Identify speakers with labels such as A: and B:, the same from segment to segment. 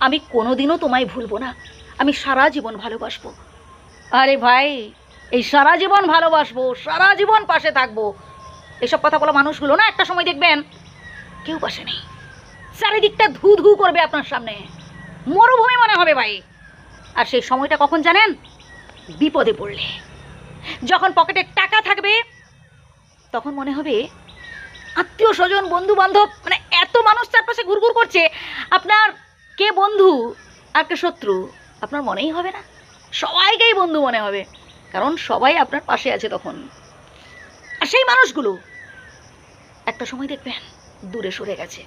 A: আমি কোনোদিনও তোমায় ভুলবো না। আমি সারা জীবন ভালোবাসবো। আরে ভাই, এই সারা জীবন ভালোবাসবো, সারা জীবন পাশে থাকব। এসব কথা বলা মানুষগুলো না একটা সময় দেখবেন, কেউ পাশে নেই। চারিদিকটা ধু ধু করবে আপনার সামনে। মরুভূমি মনে হবে ভাই। আর সেই সময়টা কখন জানেন? বিপদে পড়লে। যখন পকেটে টাকা থাকবে, তখন মনে হবে আত্মীয় স্বজন বন্ধু বান্ধব মানে এত মানুষ চারপাশে ঘুরঘুর করছে, আপনার কে বন্ধু আর কে শত্রু আপনার মনেই হবে না। সবাইকেই বন্ধু মনে হবে, কারণ সবাই আপনার পাশে আছে তখন। আর সেই মানুষগুলো একটা সময় দেখবেন দূরে সরে গেছে।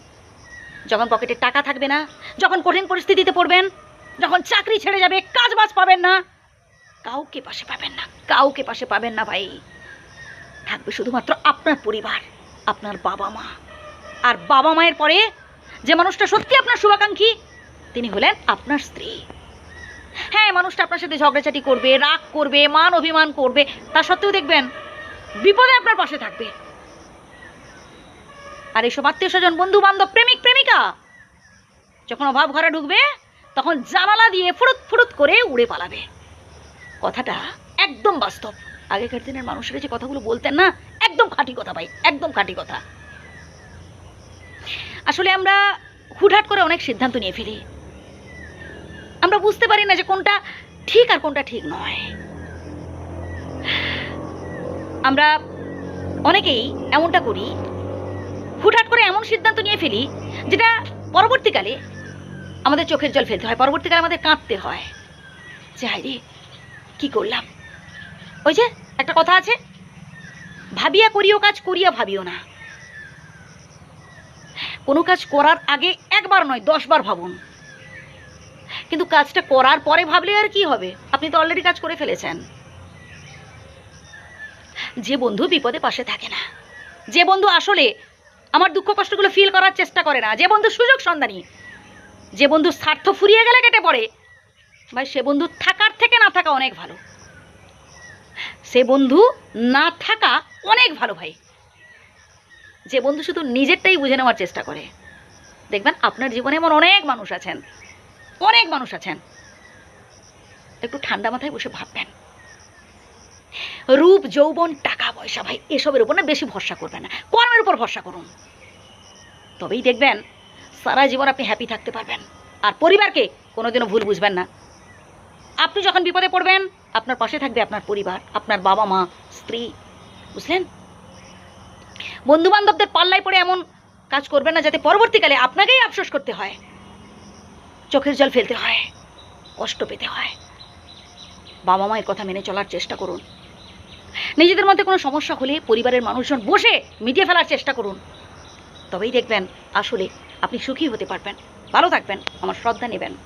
A: যখন পকেটে টাকা থাকবে না, যখন কঠিন পরিস্থিতিতে পড়বেন, যখন চাকরি ছেড়ে যাবে কাজ বাজ পাবেন না, কাউকে পাশে পাবেন না, কাউকে পাশে পাবেন না ভাই। থাকবে শুধুমাত্র আপনার পরিবার, আপনার বাবা মা। আর বাবা মায়ের পরে যে মানুষটা সত্যি আপনার শুভাকাঙ্ক্ষী তিনি হলেন আপনার স্ত্রী। হ্যাঁ মানুষটা আপনার সাথে ঝগড়াঝাটি করবে, রাগ করবে, মান অভিমান করবে, তা সত্ত্বেও দেখবেন বিপদে আপনার পাশে থাকবে। আর এইসব আত্মীয় স্বজন বন্ধু বান্ধব প্রেমিক, প্রেমিকা, যখন অভাব ঘরে ঢুকবে, তখন জানালা দিয়ে ফুরুত ফুরুত করে উড়ে পালাবে। কথাটা একদম বাস্তব। আগেকার দিনের মানুষেরা যে কথাগুলো বলতেন না, একদম খাঁটি কথা ভাই, একদম খাঁটি কথা। আসলে আমরা হুটহাট করে অনেক সিদ্ধান্ত নিয়ে ফেলি আমরা বুঝতে পারি না যে কোনটা ঠিক আর কোনটা ঠিক নয়। আমরা অনেকেই এমনটা করি, হুটহাট করে এমন সিদ্ধান্ত নিয়ে ফেলি, যেটা পরবর্তীকালে আমাদের চোখের জল ফেলতে হয়, পরবর্তীকালে আমাদের কাঁদতে হয়। যে হাই রে কি করলাম? ওই যে একটা কথা আছে, ভাবিয়া করিও কাজ, করিয়া ভাবিও না। কোনো কাজ করার আগে একবার নয়, দশবার ভাবুন। কিন্তু কাজটা করার পরে ভাবলে আর কি হবে? আপনি তো অলরেডি কাজ করে ফেলেছেন। যে বন্ধু বিপদে পাশে থাকে না। যে বন্ধু আসলে আমার দুঃখ কষ্টগুলো ফিল করার চেষ্টা করে না। যে বন্ধু সুযোগ সন্ধানী, যে বন্ধু স্বার্থ ফুরিয়ে গেলে কেটে পড়ে, ভাই সে বন্ধু থাকার থেকে না থাকা অনেক ভালো। সে বন্ধু না থাকা অনেক ভালো ভাই। যে বন্ধু শুধু নিজেরটাই বুঝে নেওয়ার চেষ্টা করে। দেখবেন আপনার জীবনে এমন অনেক মানুষ আছেন। অনেক মানুষ আছেন। একটু ঠান্ডা মাথায় বসে ভাববেন রূপ, যৌবন, টাকা, পয়সা, ভাই, এসবের উপর না বেশি ভরসা করবেন না। কর্মের উপর ভরসা করুন। তবেই দেখবেন সারা জীবন আপনি হ্যাপি থাকতে পারবেন। আর পরিবারকে কোনোদিনও ভুল বুঝবেন না। আপনি যখন বিপদে পড়বেন, আপনার পাশে থাকবে আপনার পরিবার, আপনার বাবা মা, স্ত্রী, বুঝলেন? বন্ধু বান্ধবদের পাল্লায় পড়ে এমন কাজ করবেন না যাতে পরবর্তীকালে আপনাকেই আফসোস করতে হয়। চোখের জল ফেলতে হয়, কষ্ট পেতে হয়। বাবা মায়ের কথা মেনে চলার চেষ্টা করুন। নিজেদের মধ্যে কোনো সমস্যা হলে পরিবারের মানুষজন বসে মিটিয়ে ফেলার চেষ্টা করুন। তবেই দেখবেন আসলে আপনি সুখী হতে পারবেন। ভালো থাকবেন। আমার শ্রদ্ধা নেবেন।